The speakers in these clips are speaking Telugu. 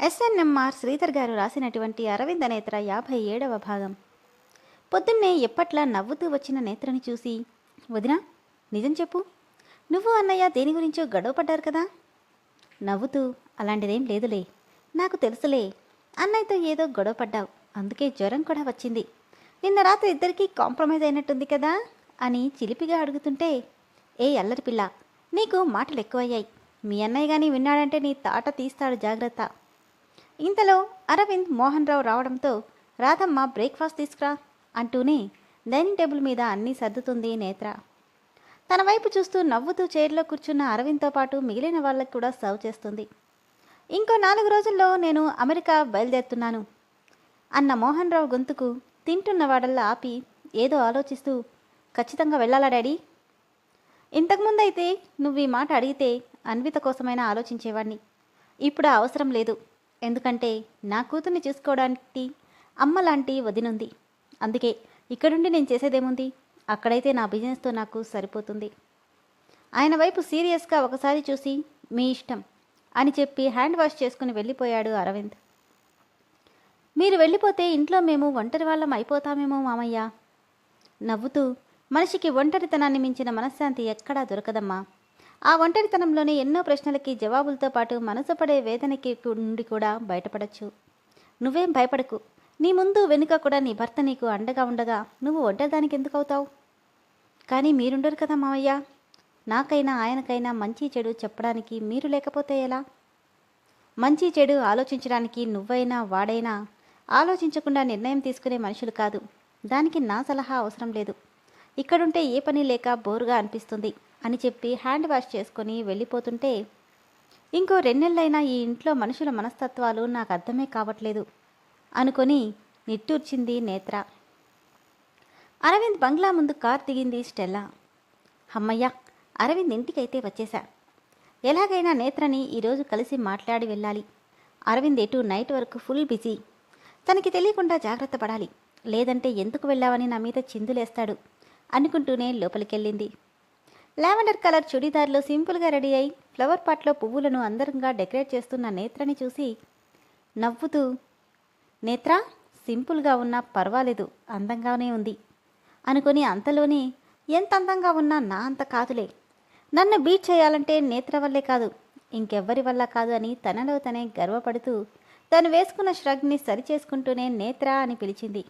ఎస్ఎన్ఎంఆర్ శ్రీధర్ గారు రాసినటువంటి అరవింద నేత్ర యాభై ఏడవ భాగం. పొద్దున్నే ఎప్పట్లా నవ్వుతూ వచ్చిన నేత్రని చూసి వదినా నిజం చెప్పు. నువ్వు అన్నయ్య దేని గురించో గడవపడ్డారు కదా? నవ్వుతూ అలాంటిదేం లేదులే. నాకు తెలుసులే. అన్నయ్యతో ఏదో గొడవపడ్డావు అందుకే జ్వరం కూడా వచ్చింది. నిన్న రాత్రి ఇద్దరికీ కాంప్రమైజ్ అయినట్టుంది కదా? అని చిలిపిగా అడుగుతుంటే ఏ అల్లరి పిల్ల. నీకు మాటలు ఎక్కువయ్యాయి మీ అన్నయ్య కానీ విన్నాడంటే నీ తాట తీస్తాడు జాగ్రత్త. ఇంతలో అరవింద్ మోహన్ రావు రావడంతో రాధమ్మ బ్రేక్ఫాస్ట్ తీసుకురా అంటూనే డైనింగ్ టేబుల్ మీద అన్నీ సర్దుతుంది నేత్ర. తన వైపు చూస్తూ నవ్వుతూ చైర్లో కూర్చున్న అరవింద్తో పాటు మిగిలిన వాళ్ళకి కూడా సర్వ్ చేస్తుంది. ఇంకో నాలుగు రోజుల్లో నేను అమెరికా బయలుదేరుతున్నాను అన్న మోహన్ రావు గొంతుకు తింటున్న వాడల్లా ఆపి ఏదో ఆలోచిస్తూ ఖచ్చితంగా వెళ్ళాలా డాడీ? ఇంతకుముందైతే నువ్వు ఈ మాట అడిగితే అన్విత కోసమైనా ఆలోచించేవాడిని. ఇప్పుడు అవసరం లేదు. ఎందుకంటే నా కూతుర్ని చూసుకోవడానికి అమ్మ లాంటి వదినుంది. అందుకే ఇక్కడుండి నేను చేసేదేముంది? అక్కడైతే నా బిజినెస్తో నాకు సరిపోతుంది. ఆయన వైపు సీరియస్గా ఒకసారి చూసి మీ ఇష్టం అని చెప్పి హ్యాండ్ వాష్ చేసుకుని వెళ్ళిపోయాడు అరవింద్. మీరు వెళ్ళిపోతే ఇంట్లో మేము ఒంటరి వాళ్ళం అయిపోతామేమో మామయ్య. నవ్వుతూ మనిషికి ఒంటరితనాన్ని మించిన మనశ్శాంతి ఎక్కడా దొరకదమ్మా. ఆ ఒంటరితనంలోనే ఎన్నో ప్రశ్నలకి జవాబులతో పాటు మనసు పడే వేదనకి నుండి కూడా బయటపడచ్చు. నువ్వేం భయపడకు. నీ ముందు వెనుక కూడా నీ భర్త నీకు అండగా ఉండగా నువ్వు ఒంటరిదానికి ఎందుకు అవుతావు? కానీ మీరుండరు కదా మావయ్య. నాకైనా ఆయనకైనా మంచి చెడు చెప్పడానికి మీరు లేకపోతే ఎలా? మంచి చెడు ఆలోచించడానికి నువ్వైనా వాడైనా ఆలోచించకుండా నిర్ణయం తీసుకునే మనుషులు కాదు. దానికి నా సలహా అవసరం లేదు. ఇక్కడుంటే ఏ పని లేక బోరుగా అనిపిస్తుంది. అని చెప్పి హ్యాండ్ వాష్ చేసుకొని వెళ్ళిపోతుంటే ఇంకో రెండెళ్ళైనా ఈ ఇంట్లో మనుషుల మనస్తత్వాలు నాకు అర్థమే కావట్లేదు అనుకొని నిట్టూర్చింది నేత్ర. అరవింద్ బంగ్లా ముందు కార్ దిగింది స్టెల్లా. అమ్మయ్య అరవింద్ ఇంటికైతే వచ్చేశా. ఎలాగైనా నేత్రని ఈరోజు కలిసి మాట్లాడి వెళ్ళాలి. అరవింద్ ఎటు నైట్ వరకు ఫుల్ బిజీ. తనకి తెలియకుండా జాగ్రత్త పడాలి. లేదంటే ఎందుకు వెళ్ళావని నా మీద చిందులేస్తాడు అనుకుంటూనే లోపలికెళ్ళింది. లావెండర్ కలర్ చుడీదార్లో సింపుల్గా రెడీ అయి ఫ్లవర్ పాట్లో పువ్వులను అందరంగా డెకరేట్ చేస్తున్న నేత్రని చూసి నవ్వుతూ నేత్ర సింపుల్గా ఉన్నా పర్వాలేదు అందంగానే ఉంది అనుకొని అంతలోనే ఎంత అందంగా ఉన్నా నా అంత కాదులే. నన్ను బీట్ చేయాలంటే నేత్ర వల్లే కాదు ఇంకెవ్వరి వల్ల కాదు అని తనలో తనే గర్వపడుతూ తను వేసుకున్న ష్రగ్ని సరిచేసుకుంటూనే నేత్ర అని పిలిచింది.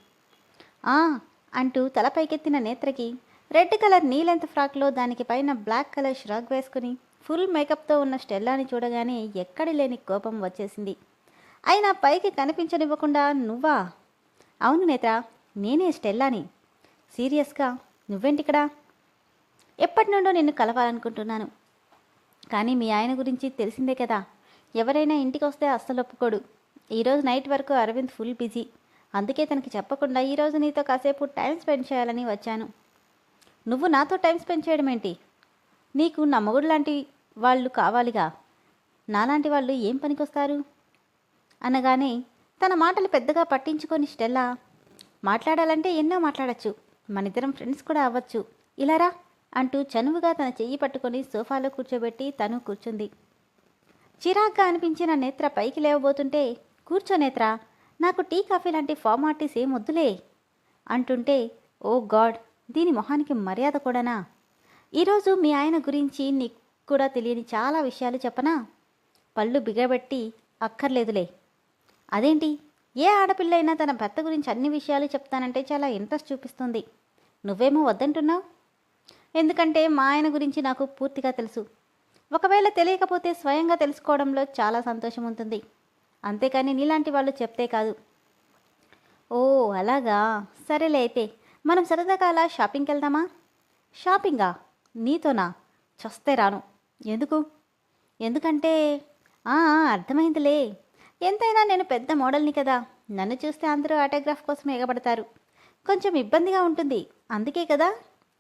ఆ అంటూ తల పైకెత్తిన నేత్రకి రెడ్ కలర్ నీలెంత ఫ్రాక్లో దానికి పైన బ్లాక్ కలర్ ష్రగ్ వేసుకుని ఫుల్ మేకప్తో ఉన్న స్టెల్లాని చూడగానే ఎక్కడి లేని కోపం వచ్చేసింది. అయినా పైకి కనిపించనివ్వకుండా నువ్వా? అవును నేత్ర నేనే స్టెల్లాని. సీరియస్గా నువ్వేంటిక్కడా? ఎప్పటి నుండో నిన్ను కలవాలనుకుంటున్నాను. కానీ మీ ఆయన గురించి తెలిసిందే కదా. ఎవరైనా ఇంటికి వస్తే అస్సలు ఒప్పుకోడు. ఈరోజు నైట్ వరకు అరవింద్ ఫుల్ బిజీ. అందుకే తనకి చెప్పకుండా ఈరోజు నీతో కాసేపు టైం స్పెండ్ చేయాలని వచ్చాను. నువ్వు నాతో టైం స్పెండ్ చేయడం ఏంటి నీకు నా లాంటి వాళ్ళు కావాలిగా. నాలాంటి వాళ్ళు ఏం పనికొస్తారు? అనగానే తన మాటలు పెద్దగా పట్టించుకొని స్టెల్లా మాట్లాడాలంటే ఎన్నో మాట్లాడచ్చు. మనిద్దరం ఫ్రెండ్స్ కూడా అవ్వచ్చు. ఇలారా అంటూ చనువుగా తన చెయ్యి పట్టుకొని సోఫాలో కూర్చోబెట్టి తను కూర్చుంది. చిరాగ్గా అనిపించిన నేత్ర పైకి లేవబోతుంటే కూర్చో నేత్ర నాకు టీ కాఫీ లాంటి ఫార్మాలిటీస్ ఏం వద్దులే అంటుంటే ఓ గాడ్ దీని మొహానికి మర్యాద కూడానా? ఈరోజు మీ ఆయన గురించి నీకు కూడా తెలియని చాలా విషయాలు చెప్పనా? పళ్ళు బిగబెట్టి అక్కర్లేదులే. అదేంటి? ఏ ఆడపిల్లైనా తన భర్త గురించి అన్ని విషయాలు చెప్తానంటే చాలా ఇంట్రెస్ట్ చూపిస్తుంది. నువ్వేమో వద్దంటున్నావు? ఎందుకంటే మా ఆయన గురించి నాకు పూర్తిగా తెలుసు. ఒకవేళ తెలియకపోతే స్వయంగా తెలుసుకోవడంలో చాలా సంతోషం ఉంటుంది. అంతేకాని నీలాంటి వాళ్ళు చెప్తే కాదు. ఓ అలాగా? సరేలే అయితే. మనం సరదాగా షాపింగ్కి వెళ్దామా? షాపింగా? నీతోనా? చస్తే రాను. ఎందుకు? ఎందుకంటే ఆ, అర్థమైందిలే. ఎంతైనా నేను పెద్ద మోడల్ని కదా. నన్ను చూస్తే అందరూ ఆటోగ్రాఫ్ కోసం ఎగబడతారు. కొంచెం ఇబ్బందిగా ఉంటుంది. అందుకే కదా.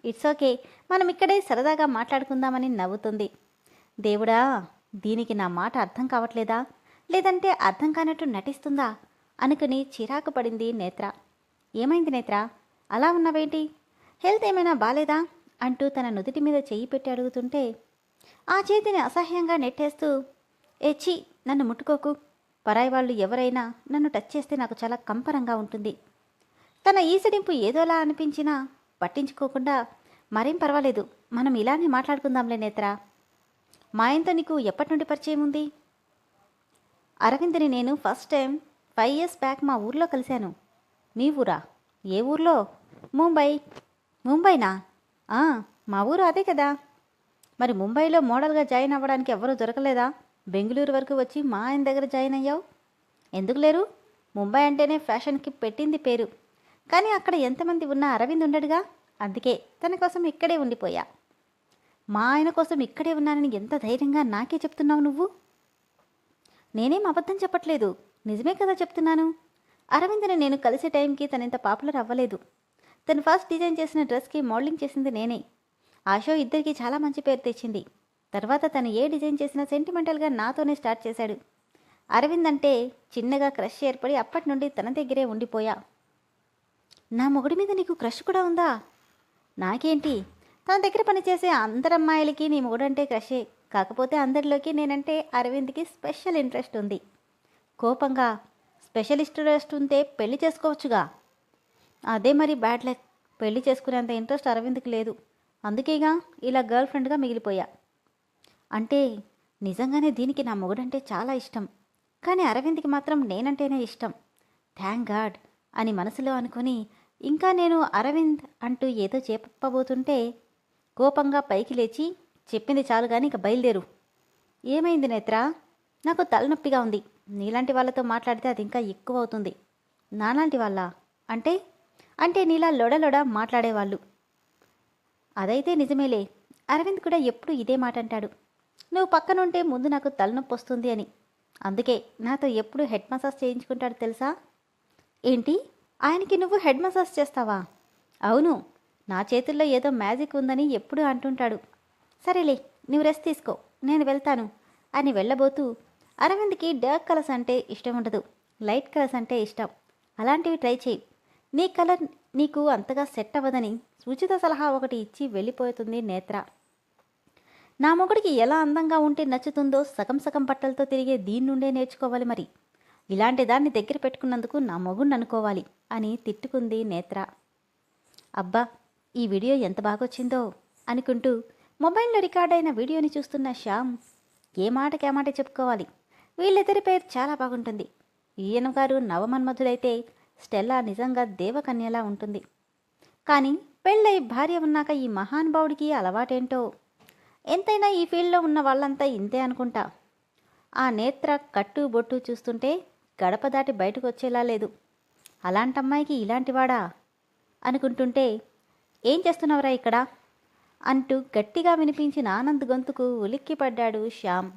It's okay. మనం ఇక్కడే సరదాగా మాట్లాడుకుందామని నవ్వుతుంది. దేవుడా దీనికి నా మాట అర్థం కావట్లేదా? లేదంటే అర్థం కానట్టు నటిస్తుందా? అనుకుని చిరాకు పడింది నేత్ర. ఏమైంది నేత్ర? అలా ఉన్నావేంటి? హెల్త్ ఏమైనా బాలేదా? అంటూ తన నుదుటి మీద చెయ్యి పెట్టి అడుగుతుంటే ఆ చేతిని అసహ్యంగా నెట్టేస్తూ ఏ చీ నన్ను ముట్టుకోకు. పరాయి వాళ్ళు ఎవరైనా నన్ను టచ్ చేస్తే నాకు చాలా కంపరంగా ఉంటుంది. తన ఈసడింపు ఏదోలా అనిపించినా పట్టించుకోకుండా మరేం పర్వాలేదు మనం ఇలానే మాట్లాడుకుందాంలే నేత్ర. మా నీకు ఎప్పటి నుండి పరిచయం ఉంది? అరవింద్ని నేను first time five years back మా ఊర్లో కలిశాను. మీ ఊరా? ఏ ఊర్లో? ముంబై. ముంబైనా? ఆ, మా ఊరు అదే కదా. మరి ముంబైలో మోడల్గా జాయిన్ అవ్వడానికి ఎవరూ దొరకలేదా? బెంగళూరు వరకు వచ్చి మా ఆయన దగ్గర జాయిన్ అయ్యావు? ఎందుకు లేరు? ముంబై అంటేనే ఫ్యాషన్కి పెట్టింది పేరు. కానీ అక్కడ ఎంతమంది ఉన్నా అరవింద్ ఉండడుగా? అందుకే తన కోసం ఇక్కడే ఉండిపోయా. మా ఆయన కోసం ఇక్కడే ఉన్నానని ఎంత ధైర్యంగా నాకే చెప్తున్నావు నువ్వు? నేనేం అబద్ధం చెప్పట్లేదు. నిజమే కదా చెప్తున్నాను. అరవింద్ని నేను కలిసే టైంకి తనంత పాపులర్ అవ్వలేదు. తను ఫస్ట్ డిజైన్ చేసిన డ్రెస్కి మోడలింగ్ చేసింది నేనే. ఆ షో ఇద్దరికి చాలా మంచి పేరు తెచ్చింది. తర్వాత తను ఏ డిజైన్ చేసినా సెంటిమెంటల్గా నాతోనే స్టార్ట్ చేశాడు. అరవింద్ అంటే చిన్నగా క్రష్ ఏర్పడి అప్పటి నుండి తన దగ్గరే ఉండిపోయా. నా మొగుడి మీద నీకు క్రష్ కూడా ఉందా? నాకేంటి? తన దగ్గర పనిచేసే అందరమ్మాయిలకి నీ మొగుడంటే క్రషే. కాకపోతే అందరిలోకి నేనంటే అరవింద్కి స్పెషల్ ఇంట్రెస్ట్ ఉంది. కోపంగా స్పెషల్ ఇంట్రెస్ట్ ఉంటే పెళ్ళి చేసుకోవచ్చుగా. అదే మరి బ్యాడ్ లక్. పెళ్ళి చేసుకునేంత ఇంట్రెస్ట్ అరవింద్కి లేదు. అందుకేగా ఇలా గర్ల్ ఫ్రెండ్గా మిగిలిపోయా. అంటే నిజంగానే దీనికి నా మొగుడంటే చాలా ఇష్టం. కానీ అరవింద్కి మాత్రం నేనంటేనే ఇష్టం. థ్యాంక్ గాడ్ అని మనసులో అనుకుని ఇంకా నేను అరవింద్ అంటూ ఏదో చెప్పబోతుంటే కోపంగా పైకి లేచి చెప్పింది చాలు కానీ ఇక బయలుదేరు. ఏమైంది నేత్ర? నాకు తలనొప్పిగా ఉంది. నీలాంటి వాళ్ళతో మాట్లాడితే అది ఇంకా ఎక్కువ అవుతుంది. నాలాంటి వాళ్ళ? అంటే అంటే నీలా లొడలొడ మాట్లాడేవాళ్ళు. అదైతే నిజమేలే. అరవింద్ కూడా ఎప్పుడు ఇదే మాట అంటాడు నువ్వు పక్కనుంటే ముందు నాకు తలనొప్పి వస్తుంది అని. అందుకే నాతో ఎప్పుడు హెడ్ మసాజ్ చేయించుకుంటాడు తెలుసా? ఏంటి? ఆయనకి నువ్వు హెడ్ మసాజ్ చేస్తావా? అవును. నా చేతుల్లో ఏదో మ్యాజిక్ ఉందని ఎప్పుడు అంటుంటాడు. సరేలే నువ్వు రెస్ట్ తీసుకో. నేను వెళ్తాను అని వెళ్ళబోతూ అరవింద్కి డార్క్ కలర్స్ అంటే ఇష్టం ఉండదు. లైట్ కలర్స్ అంటే ఇష్టం. అలాంటివి ట్రై చేయి. నీ కలర్ నీకు అంతగా సెట్ అవ్వదని సూచిత సలహా ఒకటి ఇచ్చి వెళ్ళిపోతుంది నేత్ర. నా మొగుడికి ఎలా అందంగా ఉంటే నచ్చుతుందో సగం సగం బట్టలతో తిరిగే దీని నుండే నేర్చుకోవాలి మరి. ఇలాంటి దాన్ని దగ్గర పెట్టుకున్నందుకు నా మొగుడిని అనుకోవాలి అని తిట్టుకుంది నేత్ర. అబ్బా ఈ వీడియో ఎంత బాగొచ్చిందో అనుకుంటూ మొబైల్లో రికార్డ్ అయిన వీడియోని చూస్తున్న శ్యామ్ ఏ మాటకి మాట చెప్పుకోవాలి? వీళ్ళిద్దరి పేరు చాలా బాగుంటుంది. ఈయన గారు నవమన్మధుడైతే స్టెల్లా నిజంగా దేవకన్యలా ఉంటుంది. కానీ పెళ్ళై భార్య ఉన్నాక ఈ మహానుభావుడికి అలవాటేంటో? ఎంతైనా ఈ ఫీల్డ్లో ఉన్న వాళ్ళంతా ఇంతే అనుకుంటా. ఆ నేత్ర కట్టు బొట్టు చూస్తుంటే గడప దాటి బయటకు వచ్చేలా లేదు. అలాంటి అమ్మాయికి ఇలాంటివాడా? అనుకుంటుంటే ఏం చేస్తున్నావురా ఇక్కడ? అంటూ గట్టిగా వినిపించిన ఆనంద్ గొంతుకు ఉలిక్కిపడ్డాడు శ్యామ్.